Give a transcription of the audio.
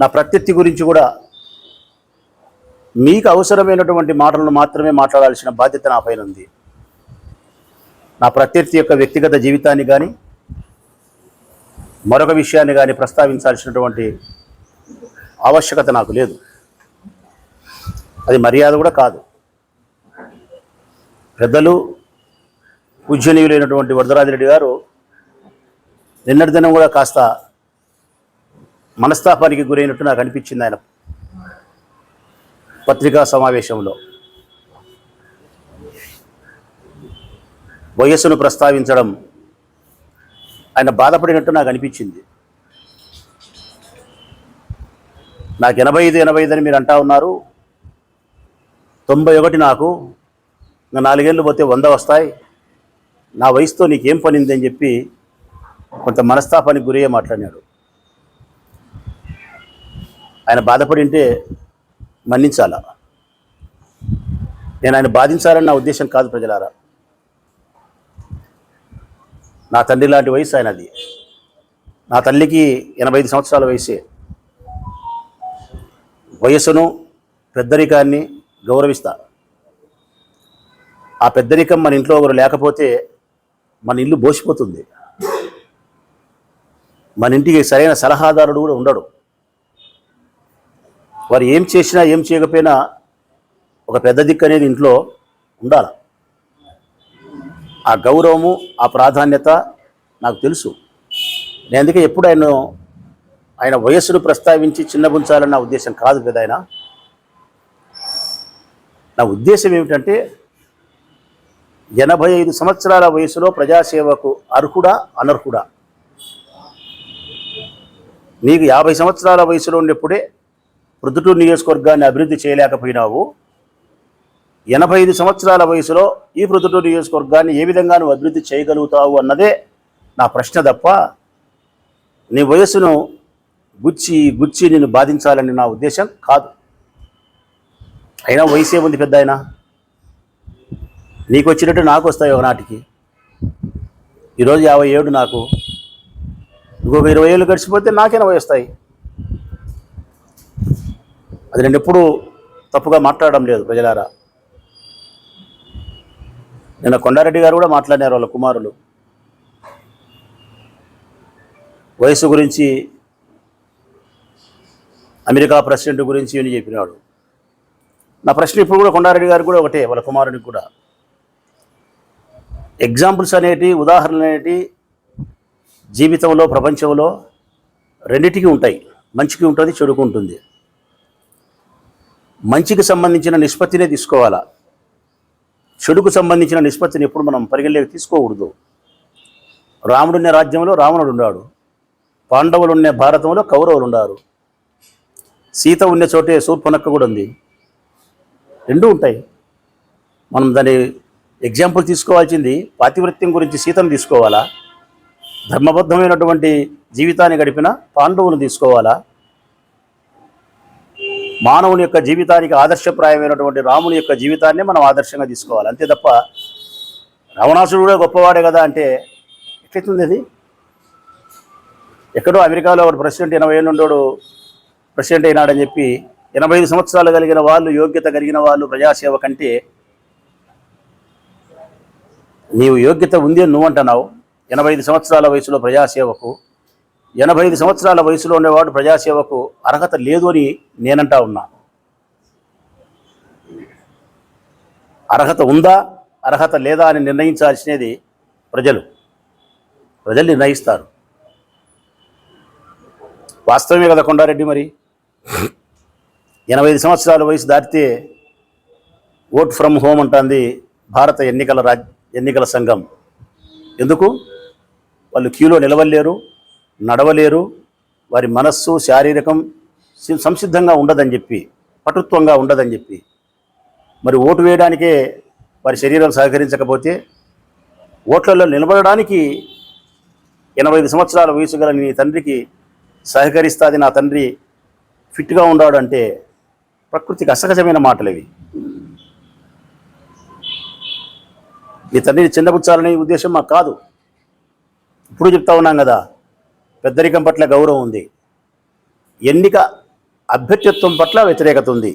నా ప్రత్యర్థి గురించి కూడా మీకు అవసరమైనటువంటి మాటలను మాత్రమే మాట్లాడాల్సిన బాధ్యత నా పైన ఉంది. నా ప్రత్యర్థి యొక్క వ్యక్తిగత జీవితాన్ని కానీ మరొక విషయాన్ని కానీ ప్రస్తావించాల్సినటువంటి ఆవశ్యకత నాకు లేదు. అది మర్యాద కూడా కాదు. పెద్దలు పూజనీయులైనటువంటి వరదరాజిరెడ్డి గారు నిన్నటి దినం కూడా కాస్త మనస్తాపానికి గురైనట్టు నాకు అనిపించింది ఆయన పత్రికా సమావేశంలో. వయస్సును ప్రస్తావించడం ఆయన బాధపడినట్టు నాకు అనిపించింది. నాకు ఎనభై ఐదు ఎనభై ఐదు అని మీరు అంటా ఉన్నారు. తొంభై ఒకటి నాకు ఇంకా నాలుగేళ్ళు పోతే వంద వస్తాయి. నా వయసుతో నీకేం పనింది అని చెప్పి కొంత మనస్తాపానికి గురయ్యే మాట్లాడినాడు. ఆయన బాధపడి ఉంటే మన్నించాలా? నేను ఆయన బాధించాలని నా ఉద్దేశం కాదు ప్రజలారా. నా తండ్రి లాంటి వయసు ఆయనది. నా తల్లికి ఎనభై ఐదు సంవత్సరాల వయసే. వయసును పెద్దరికాన్ని గౌరవిస్తా. ఆ పెద్దరికం మన ఇంట్లో ఒకరు లేకపోతే మన ఇల్లు బోసిపోతుంది. మన ఇంటికి సరైన సలహాదారుడు కూడా ఉండడు. వారు ఏం చేసినా ఏం చేయకపోయినా ఒక పెద్ద దిక్కు అనేది ఇంట్లో ఉండాలి. ఆ గౌరవము ఆ ప్రాధాన్యత నాకు తెలుసు. నేను అందుకే ఎప్పుడు ఆయన ఆయన వయస్సును ప్రస్తావించి చిన్నబుంచాలని నా ఉద్దేశం కాదు కదా ఆయన. నా ఉద్దేశం ఏమిటంటే ఎనభై ఐదు సంవత్సరాల వయసులో ప్రజాసేవకు అర్హుడా అనర్హుడా? నీకు యాభై సంవత్సరాల వయసులో ఉన్నప్పుడే ప్రొద్దుటూరు నియోజకవర్గాన్ని అభివృద్ధి చేయలేకపోయినావు. ఎనభై ఐదు సంవత్సరాల వయసులో ఈ ప్రొద్దుటూరు నియోజకవర్గాన్ని ఏ విధంగా నువ్వు అభివృద్ధి చేయగలుగుతావు అన్నదే నా ప్రశ్న తప్ప నీ వయసును గుచ్చి గుచ్చి నిన్ను బాధించాలని నా ఉద్దేశం కాదు. అయినా వయసు ఏముంది పెద్ద ఆయన? నీకు వచ్చినట్టు నాకు వస్తాయి ఒకనాటికి. ఈరోజు యాభై ఏడు నాకు. ఇంకొక ఇరవై ఏళ్ళు గడిచిపోతే నాకేనా వస్తాయి అది నేను ఎప్పుడూ తప్పుగా మాట్లాడడం లేదు ప్రజలారా. నిన్న కొండారెడ్డి గారు కూడా మాట్లాడినారు వాళ్ళ కుమారులు. వయసు గురించి అమెరికా ప్రెసిడెంట్ గురించి అని చెప్పినాడు. నా ప్రశ్న ఇప్పుడు కూడా కొండారెడ్డి గారు కూడా ఒకటే వాళ్ళ కుమారుడికి కూడా. ఎగ్జాంపుల్స్ అనేటి ఉదాహరణలు అనేటి జీవితంలో ప్రపంచంలో రెండిటికి ఉంటాయి. మంచికి ఉంటుంది చెడుకు ఉంటుంది. మంచికి సంబంధించిన నిష్పత్తినే తీసుకోవాలా? చెడుకు సంబంధించిన నిష్పత్తిని ఎప్పుడు మనం పరిగణలోకి తీసుకోకూడదు. రాముడున్న రాజ్యంలో రావణుడు ఉన్నాడు. పాండవులు ఉన్న భారతంలో కౌరవులు ఉన్నారు. సీత ఉన్న చోటే శూర్పనక్క కూడా ఉంది. రెండూ ఉంటాయి. మనం దాని ఎగ్జాంపుల్ తీసుకోవాల్సింది పాతివృత్యం గురించి సీతను తీసుకోవాలా? ధర్మబద్ధమైనటువంటి జీవితాన్ని గడిపిన పాండవులను తీసుకోవాలా? మానవుని యొక్క జీవితానికి ఆదర్శప్రాయమైనటువంటి రాముని యొక్క జీవితాన్ని మనం ఆదర్శంగా తీసుకోవాలి. అంతే తప్ప రావణాసుడు కూడా గొప్పవాడే కదా అంటే ఎట్లయితుంది అది ఎక్కడో అమెరికాలో ఒక ప్రెసిడెంట్ ఎనభై ఏళ్ళు ప్రెసిడెంట్ అయినాడని చెప్పి ఎనభై ఐదు సంవత్సరాలు కలిగిన వాళ్ళు యోగ్యత కలిగిన వాళ్ళు ప్రజాసేవ కంటే నీవు యోగ్యత ఉంది అని నువ్వు అంటున్నావు. ఎనభై ఐదు సంవత్సరాల వయసులో ప్రజాసేవకు ఎనభై ఐదు సంవత్సరాల వయసులో ఉండేవాడు ప్రజాసేవకు అర్హత లేదు అని నేనంటా ఉన్నా. అర్హత ఉందా అర్హత లేదా అని నిర్ణయించాల్సినది ప్రజలు. ప్రజలు నిర్ణయిస్తారు. వాస్తవమే కదా కొండారెడ్డి మరి? ఎనభై ఐదు సంవత్సరాల వయసు దాటితే ఓట్ ఫ్రమ్ హోమ్ అంటుంది భారత ఎన్నికల రాజ్ ఎన్నికల సంఘం. ఎందుకు? వాళ్ళు క్యూలో నిలవలేరు నడవలేరు వారి మనస్సు శారీరకం సంసిద్ధంగా ఉండదని చెప్పి పటుత్వంగా ఉండదని చెప్పి. మరి ఓటు వేయడానికే వారి శరీరం సహకరించకపోతే ఓట్లలో నిలబడడానికి ఎనభై ఐదు సంవత్సరాల వయసు గల నీ తండ్రికి సహకరిస్తుంది నా తండ్రి ఫిట్గా ఉన్నాడు అంటే ప్రకృతికి అసహజమైన మాటలు ఇవి నీ తండ్రిని చిన్నపుచ్చాలనే ఉద్దేశం మాకు కాదు. ఇప్పుడు చెప్తా ఉన్నాం కదా పెద్దరికం పట్ల గౌరవం ఉంది. ఎన్నిక అభ్యర్థిత్వం పట్ల వ్యతిరేకత ఉంది.